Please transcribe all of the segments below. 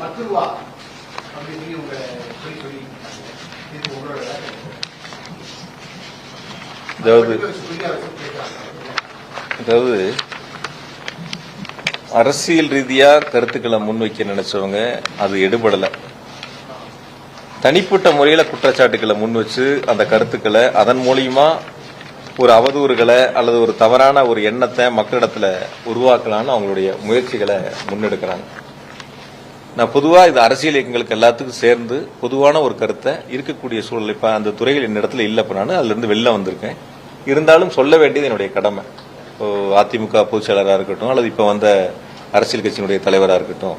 பத்து ரூபா அப்படின்னு சொல்லி சொல்லி சொல்லி இது உங்களோட அதாவது அரசியல் ரீதியா கருத்துக்களை முன்வைக்க நினைச்சவங்க அது எடுபடல. தனிப்பட்ட முறையில குற்றச்சாட்டுகளை முன் வச்சு அந்த கருத்துக்களை அதன் மூலியமா ஒரு அவதூறுகளை அல்லது ஒரு தவறான ஒரு எண்ணத்தை மக்களிடத்துல உருவாக்கலாம்னு அவங்களுடைய முயற்சிகளை முன்னெடுக்கிறாங்க. நான் பொதுவாக இது அரசியல் இயக்கங்களுக்கு எல்லாத்துக்கும் சேர்ந்து பொதுவான ஒரு கருத்தை இருக்கக்கூடிய சூழல் இப்போ அந்த துறையில் இடத்துல இல்லை இப்போ நான் அதுலேருந்து வெளில வந்திருக்கேன். இருந்தாலும் சொல்ல வேண்டியது என்னுடைய கடமை. இப்போ அதிமுக பொதுச்செயலராக இருக்கட்டும் அல்லது இப்போ வந்த அரசியல் கட்சியினுடைய தலைவராக இருக்கட்டும்.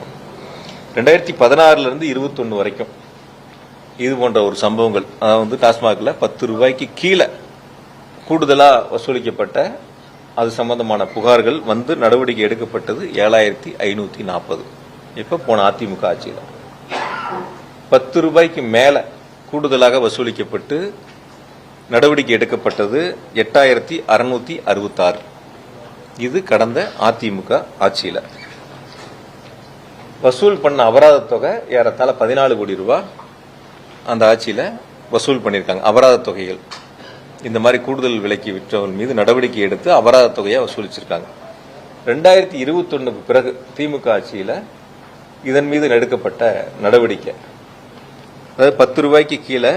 ரெண்டாயிரத்தி பதினாறுலேருந்து இருபத்தொன்று வரைக்கும் இது போன்ற ஒரு சம்பவங்கள் அதாவது வந்து டாஸ்மாகில் பத்து ரூபாய்க்கு கீழே கூடுதலாக வசூலிக்கப்பட்ட அது சம்பந்தமான புகார்கள் வந்து நடவடிக்கை எடுக்கப்பட்டது ஏழாயிரத்தி ஐநூற்றி நாற்பது இப்போ போன அதிமுக ஆட்சியில்? பத்து ரூபாய்க்கு மேலே கூடுதலாக வசூலிக்கப்பட்டு நடவடிக்கை எடுக்கப்பட்டது எட்டாயிரத்தி அறுநூத்தி அறுபத்தாறு. இது கடந்த அதிமுக ஆட்சியில். வசூல் பண்ண அபராத தொகை ஏறத்தாழ பதினாலு கோடி ரூபா அந்த ஆட்சியில் வசூல் பண்ணியிருக்காங்க. அபராத தொகைகள். இந்த மாதிரி கூடுதல் விலைக்கு விற்றவர்கள் மீது நடவடிக்கை எடுத்து அபராத தொகையை வசூலிச்சிருக்காங்க. ரெண்டாயிரத்தி இருபத்தொன்னுக்கு பிறகு திமுக ஆட்சியில் இதன் மீது எடுக்கப்பட்ட நடவடிக்கை. அதாவது பத்து ரூபாய்க்கு கீழே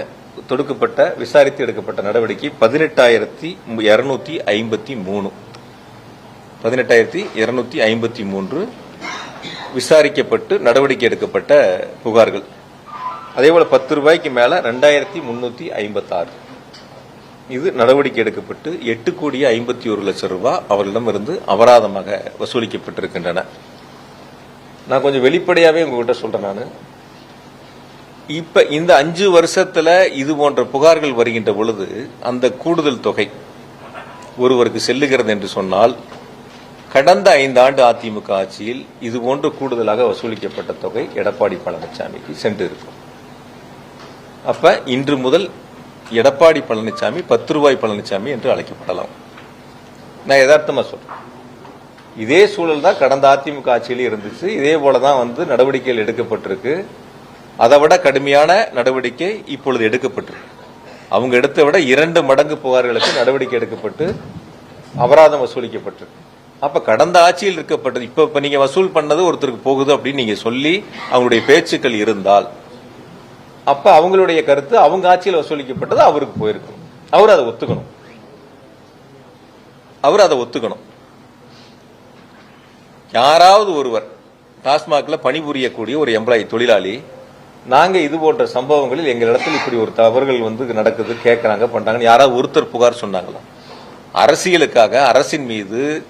தொடுக்கப்பட்ட விசாரித்து எடுக்கப்பட்ட நடவடிக்கை பதினெட்டாயிரத்தி இருநூத்தி ஐம்பத்தி மூணு. பதினெட்டாயிரத்தி இருநூத்தி ஐம்பத்தி மூன்று விசாரிக்கப்பட்டு நடவடிக்கை எடுக்கப்பட்ட புகார்கள். அதே போல பத்து ரூபாய்க்கு மேல ரெண்டாயிரத்தி முன்னூத்தி ஐம்பத்தாறு. இது நடவடிக்கை எடுக்கப்பட்டு எட்டு கோடி ஐம்பத்தி ஒரு லட்சம் ரூபாய் அவர்களிடமிருந்து அபராதமாக வசூலிக்கப்பட்டிருக்கின்றன. நான் கொஞ்சம் வெளிப்படையாகவே உங்ககிட்ட சொல்கிறேன் நான். இப்போ இந்த அஞ்சு வருஷத்தில் இது போன்ற புகார்கள் வருகின்ற பொழுது அந்த கூடுதல் தொகை ஒருவருக்கு செல்லுகிறது என்று சொன்னால் கடந்த ஐந்தாண்டு அதிமுக ஆட்சியில் இது போன்று கூடுதலாக வசூலிக்கப்பட்ட தொகை எடப்பாடி பழனிசாமிக்கு சென்று இருக்கும் அப்ப இன்று முதல் எடப்பாடி பழனிசாமி பத்து ரூபாய் பழனிசாமி என்று அழைக்கப்படலாம். நான் யதார்த்தமா சொல்றேன். இதே சூழல் தான் கடந்த அதிமுக ஆட்சியில் இருந்துச்சு. இதே போலதான் வந்து நடவடிக்கைகள் எடுக்கப்பட்டிருக்கு. அதை விட கடுமையான நடவடிக்கை இப்பொழுது எடுக்கப்பட்டிருக்கு. அவங்க எடுத்த விட இரண்டு மடங்கு புகார்களுக்கு நடவடிக்கை எடுக்கப்பட்டு அபராதம் வசூலிக்கப்பட்டிருக்கு. அப்ப கடந்த ஆட்சியில் இருக்கப்பட்டது இப்ப இப்ப நீங்க வசூல் பண்ணது ஒருத்தருக்கு போகுது அப்படின்னு நீங்க சொல்லி அவங்களுடைய பேச்சுக்கள் இருந்தால் அப்ப அவங்களுடைய கருத்து அவங்க ஆட்சியில் வசூலிக்கப்பட்டது அவருக்கு போயிருக்கும். அவர் அதை ஒத்துக்கணும். அவர் அதை ஒத்துக்கணும். யாராவது ஒருவர் டாஸ்மாகில் பணிபுரியக்கூடிய ஒரு எம்ப்ளாயி தொழிலாளி நாங்கள் இது போன்ற சம்பவங்களில் எங்களிடத்தில் இப்படி ஒரு தவறுகள் வந்து நடக்குது கேட்குறாங்க பண்ணுறாங்கன்னு யாராவது ஒருத்தர் புகார் சொன்னாங்களா? அரசியலுக்காக அரசின் மீது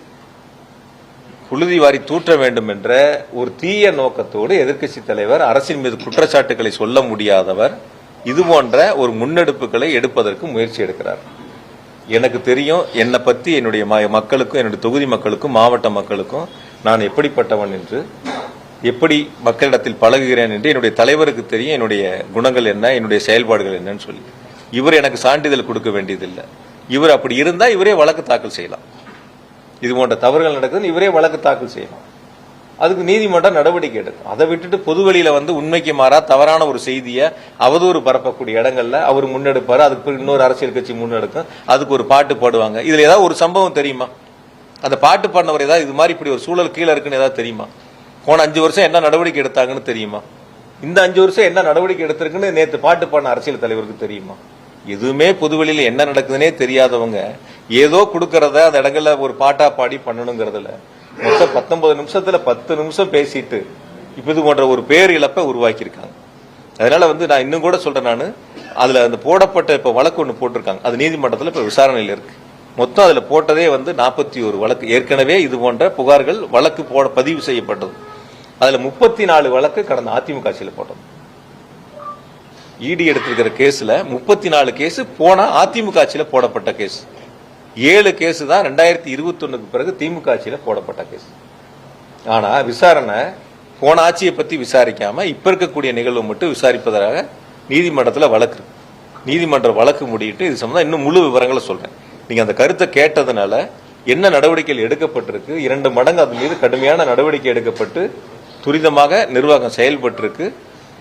புழுதி வாரி தூற்ற வேண்டும் என்ற ஒரு தீய நோக்கத்தோடு எதிர்க்கட்சி தலைவர் அரசின் மீது குற்றச்சாட்டுகளை சொல்ல முடியாதவர் இது போன்ற ஒரு முன்னெடுப்புகளை எடுப்பதற்கு முயற்சி எடுக்கிறார். எனக்கு தெரியும் என்னை பற்றி என்னுடைய மக்களுக்கும் என்னுடைய தொகுதி மக்களுக்கும் மாவட்ட மக்களுக்கும் நான் எப்படிப்பட்டவன் என்று எப்படி மக்களிடத்தில் பழகுகிறேன் என்று என்னுடைய தலைவருக்கு தெரியும் என்னுடைய குணங்கள் என்ன என்னுடைய செயல்பாடுகள் என்னன்னு சொல்லி. இவர் எனக்கு சான்றிதழ் கொடுக்க வேண்டியதில்லை. இவர் அப்படி இருந்தால் இவரே வழக்கு தாக்கல் செய்யலாம். இது போன்ற தவறுகள் நடக்குதுன்னு இவரே வழக்கு தாக்கல் செய்யலாம். அதுக்கு நீதிமன்றம் நடவடிக்கை எடுக்கும். அதை விட்டுட்டு பொதுவெளியில வந்து உண்மைக்கு மாறா தவறான ஒரு செய்தியை அவதூறு பரப்பக்கூடிய இடங்கள்ல அவர் முன்னெடுப்பாரு. அதுக்கு பிறகு இன்னொரு அரசியல் கட்சி முன்னெடுக்கும். அதுக்கு ஒரு பாட்டு பாடுவாங்க. இதுல ஏதாவது ஒரு சம்பவம் தெரியுமா? அந்த பாட்டு பாடினவர் ஏதாவது இது மாதிரி இப்படி ஒரு சூழல் கீழே இருக்குன்னு ஏதாவது தெரியுமா? போன அஞ்சு வருஷம் என்ன நடவடிக்கை எடுத்தாங்கன்னு தெரியுமா? இந்த அஞ்சு வருஷம் என்ன நடவடிக்கை எடுத்திருக்குன்னு நேற்று பாட்டு பாடின அரசியல் தலைவருக்கு தெரியுமா? எதுவுமே பொதுவெளியில் என்ன நடக்குதுன்னே தெரியாதவங்க ஏதோ கொடுக்கறத அந்த இடங்கள்ல ஒரு பாட்டா பாடி பண்ணணுங்கிறதுல மொத்தம் பத்தொன்பது நிமிஷத்துல பத்து நிமிஷம் பேசிட்டு இப்போ இது போன்ற ஒரு பேர் இழப்பை உருவாக்கியிருக்காங்க. அதனால வந்து நான் இன்னும் கூட சொல்றேன் நான். அதுல அந்த போடப்பட்ட இப்ப வழக்கு ஒன்று போட்டிருக்காங்க. அது நீதிமன்றத்தில் இப்ப விசாரணையில் இருக்கு. மொத்தம் அதில் போட்டதே வந்து நாற்பத்தி ஒரு வழக்கு. ஏற்கனவே இது போன்ற புகார்கள் வழக்கு போட பதிவு செய்யப்பட்டது. அதில் முப்பத்தி நாலு வழக்கு கடந்த அதிமுக ஆட்சியில் போட்டது. இடி எடுத்திருக்கிற கேஸில் முப்பத்தி நாலு கேஸ் போனால் அதிமுக ஆட்சியில் போடப்பட்ட கேஸ். ஏழு கேஸ் தான் ரெண்டாயிரத்தி இருபத்தொன்னுக்கு பிறகு திமுக ஆட்சியில் போடப்பட்ட கேஸ். ஆனால் விசாரணை போன ஆட்சியை பற்றி விசாரிக்காமல் இப்போ இருக்கக்கூடிய நிகழ்வு மட்டும் விசாரிப்பதாக நீதிமன்றத்தில் வழக்கு நீதிமன்ற வழக்கு முடியிட்டு இது சம்மந்தம் இன்னும் முழு விவரங்களை சொல்கிறேன் நீங்க அந்த கருத்தை கேட்டதுனால என்ன நடவடிக்கைகள் எடுக்கப்பட்டிருக்கு? இரண்டு மடங்கு அது மீது கடுமையான நடவடிக்கை எடுக்கப்பட்டு துரிதமாக நிர்வாகம் செயல்பட்டிருக்கு.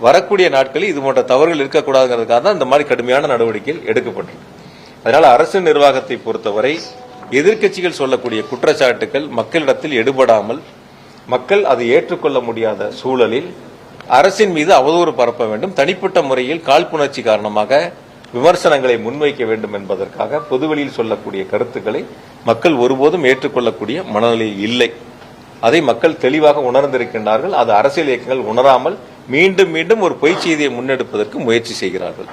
வரக்கூடிய நாட்களில் இது போன்ற தவறுகள் இருக்கக்கூடாதுங்கிறதுக்காக தான் இந்த மாதிரி கடுமையான நடவடிக்கைகள் எடுக்கப்பட்டிருக்கு. அதனால அரசு நிர்வாகத்தை பொறுத்தவரை எதிர்க்கட்சிகள் சொல்லக்கூடிய குற்றச்சாட்டுகள் மக்களிடத்தில் எடுபடாமல் மக்கள் அதை ஏற்றுக்கொள்ள முடியாத சூழலில் அரசின் மீது அவதூறு பரப்ப வேண்டும். தனிப்பட்ட முறையில் காழ்ப்புணர்ச்சி காரணமாக விமர்சனங்களை முன்வைக்க வேண்டும் என்பதற்காக பொதுவெளியில் சொல்லக்கூடிய கருத்துக்களை மக்கள் ஒருபோதும் ஏற்றுக்கொள்ளக்கூடிய மனநிலையில் இல்லை. அதை மக்கள் தெளிவாக உணர்ந்திருக்கின்றார்கள். அது அரசியல் இயக்கங்கள் உணராமல் மீண்டும் மீண்டும் ஒரு பொய்ச் செய்தியை முன்னெடுப்பதற்கு முயற்சி செய்கிறார்கள்.